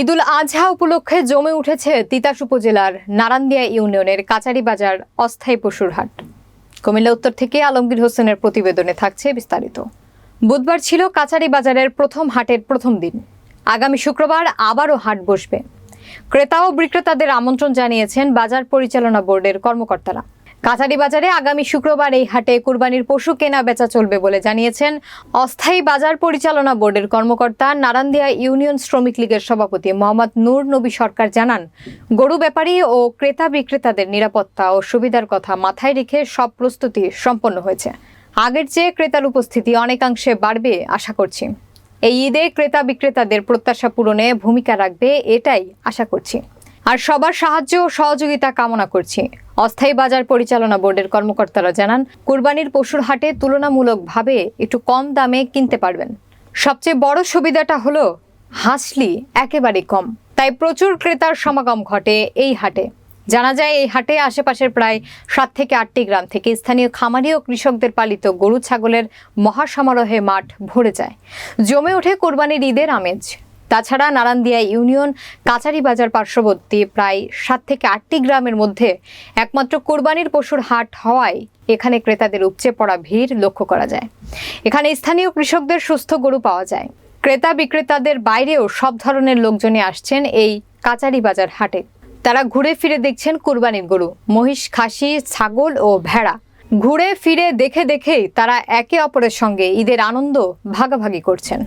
ঈদুল আজহা উপলক্ষে জমে উঠেছে তিতাস উপজেলার নারান্দিয়া ইউনিয়নের কাচারি বাজার অস্থায়ী পশুর হাট। কুমিল্লা উত্তর থেকে আলমগীর হোসেনের প্রতিবেদনে থাকছে বিস্তারিত। বুধবার ছিল কাচারি বাজারের প্রথম হাটের প্রথম দিন। আগামী শুক্রবার আবারও হাট বসবে। ক্রেতা ও বিক্রেতাদের আমন্ত্রণ জানিয়েছেন বাজার পরিচালনা বোর্ডের কর্মকর্তারা। কাছারি বাজারে আগামী শুক্রবার এই হাটে কুরবানির পশু কেনা বেচা চলবে বলে জানিয়েছেন অস্থায়ী বাজার পরিচালনা বোর্ডের কর্মকর্তা নারান্দিয়া ইউনিয়ন শ্রমিক লীগের সভাপতি মোহাম্মদ নূর নবী সরকার জানান, গরু ব্যাপারী ও ক্রেতা বিক্রেতাদের নিরাপত্তা ও সুবিধার কথা মাথায় রেখে সব প্রস্তুতি সম্পন্ন হয়েছে। আগের চেয়ে ক্রেতার উপস্থিতি অনেকাংশে বাড়বে আশা করছি। এই ঈদে ক্রেতা বিক্রেতাদের প্রত্যাশা পূরণে ভূমিকা রাখবে এটাই আশা করছি। আর সবার সাহায্য ও সহযোগিতা কামনা করছি। অস্থায়ী বাজার পরিচালনা বোর্ডের কর্মকর্তারা জানান, কুরবানির পশুর হাটে তুলনামূলকভাবে একটু কম দামে কিনতে পারবেন। সবচেয়ে বড় সুবিধাটা হলো, হাসলি একেবারে কম। তাই প্রচুর ক্রেতার সমাগম ঘটে এই হাটে। জানা যায়, এই হাটে আশেপাশের প্রায় সাত থেকে আটটি গ্রাম থেকে স্থানীয় খামারি ও কৃষকদের পালিত গরু, ছাগলের মহাসমারোহে মাঠ ভরে যায়। জমে ওঠে কোরবানির ঈদের আমেজ। তাছাড়া নারান্দিয়া ইউনিয়ন কাচারি বাজার পার্শ্ববর্তী প্রায় সাত থেকে আটটি গ্রামের মধ্যে একমাত্র কোরবানির পশুর হাট হওয়ায় এখানে ক্রেতাদের উপচে পড়া ভিড় লক্ষ্য করা যায়। এখানে স্থানীয় কৃষকদের সুস্থ গরু পাওয়া যায়। ক্রেতা বিক্রেতাদের বাইরেও সব ধরনের লোকজনই আসছেন এই কাচারি বাজার হাটে। তারা ঘুরে ফিরে দেখছেন কুরবানির গরু, মহিষ, খাসি, ছাগল ও ভেড়া। ঘুরে ফিরে দেখে দেখেই তারা একে অপরের সঙ্গে ঈদের আনন্দ ভাগাভাগি করছেন।